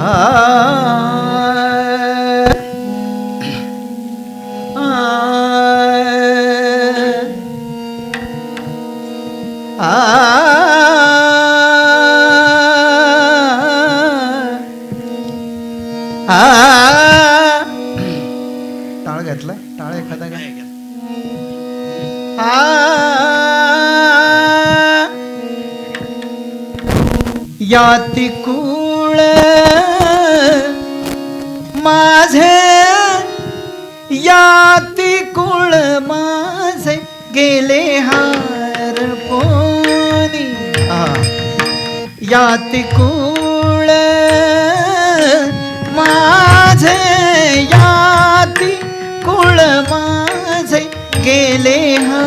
टाळ घातलाय टाळ एखादा का याती कुळ माझे याती कुळ माझे गेले हार पोनी. याती कुळ माझे याती कुळ माझे गेले हार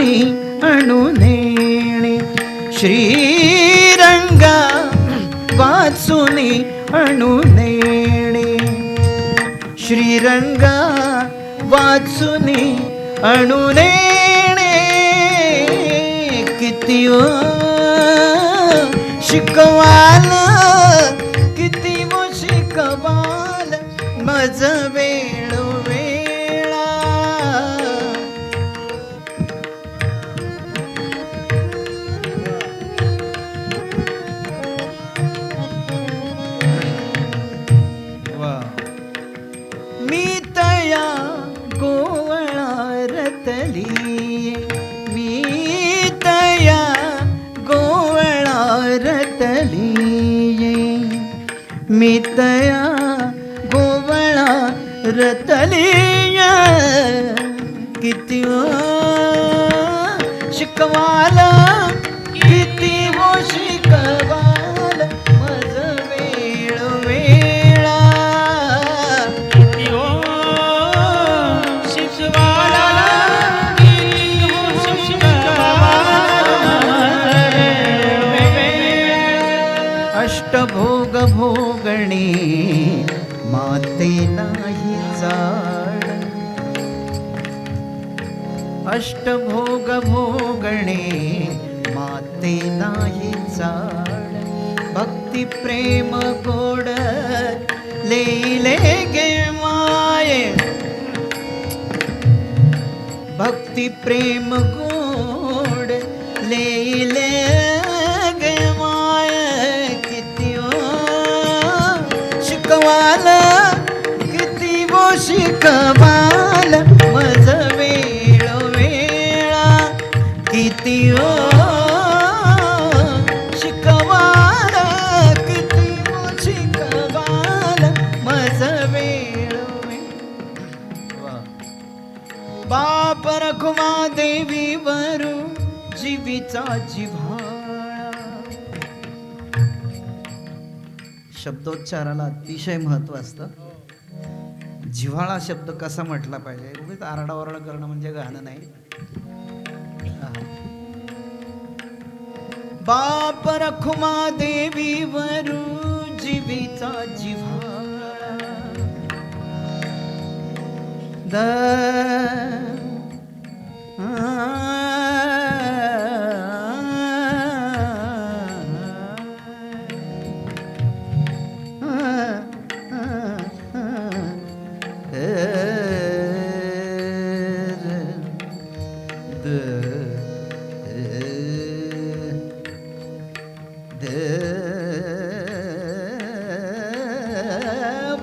वाचुनी अणुनेणे श्रीरंगा वाचुनी अणुनेणे श्रीरंगा वाचुनी अणुनेणे किती ओ शिकवाल किती मो शिकवाल. मजवे मितया गोवळा रतली किती शिकवाला शिकवाल किती होशी अष्टभोग भोगणे माते नाही जाड. अष्टभोग भोगणे माते नाही जाड. भक्ती प्रेम गोड लेले गे माये. भक्ती प्रेम गोड शिकवाल मज वेळो वेळा. किती ओ शिकवाल किती ओ शिकवाल मज वेळो बाप रखुमा देवी वरू जीवीचा जिव्हाळा. शब्दोच्चाराला अतिशय महत्त्व असतं. जिव्हाळा शब्द कसा म्हटला पाहिजे? उगीच आरडाओरडा करणं म्हणजे गाणं नाही. बाप रखुमा देवी वरू जीवीचा जिव्हा द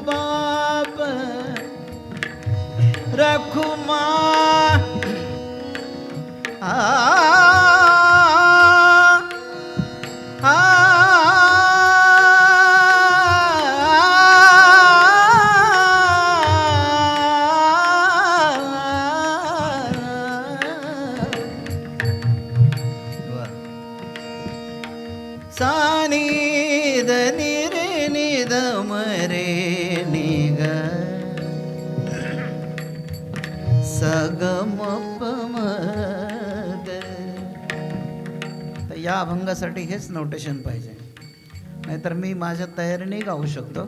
बाप रखुमा या अभंगासाठी हेच नोटेशन पाहिजे. नाहीतर मी माझ्या तयारीने गाऊ शकतो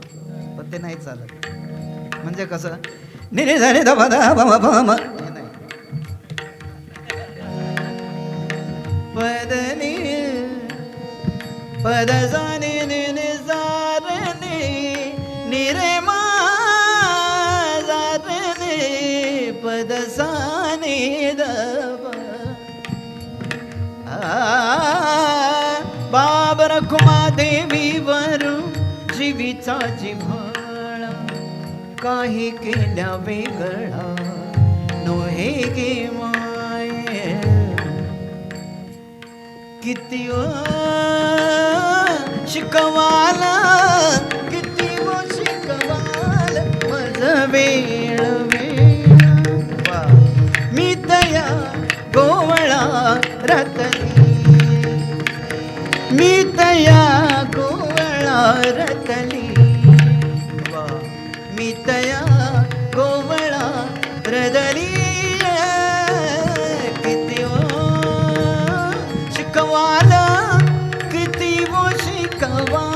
पण ते नाही चालत. म्हणजे कसं? निरे झाले धबा ah, भम बाब देवी वरू जीवीचा जिव्हाळा काही केल्या वेगळा नोहे गे माय किती शिकवाला किती व शिकवाल मज वेळ वेळ वा. मी तया गोवळा रतली रतली वा. मितया तया रदली किती शिकवाला शिकवाल किती वो शिकवा.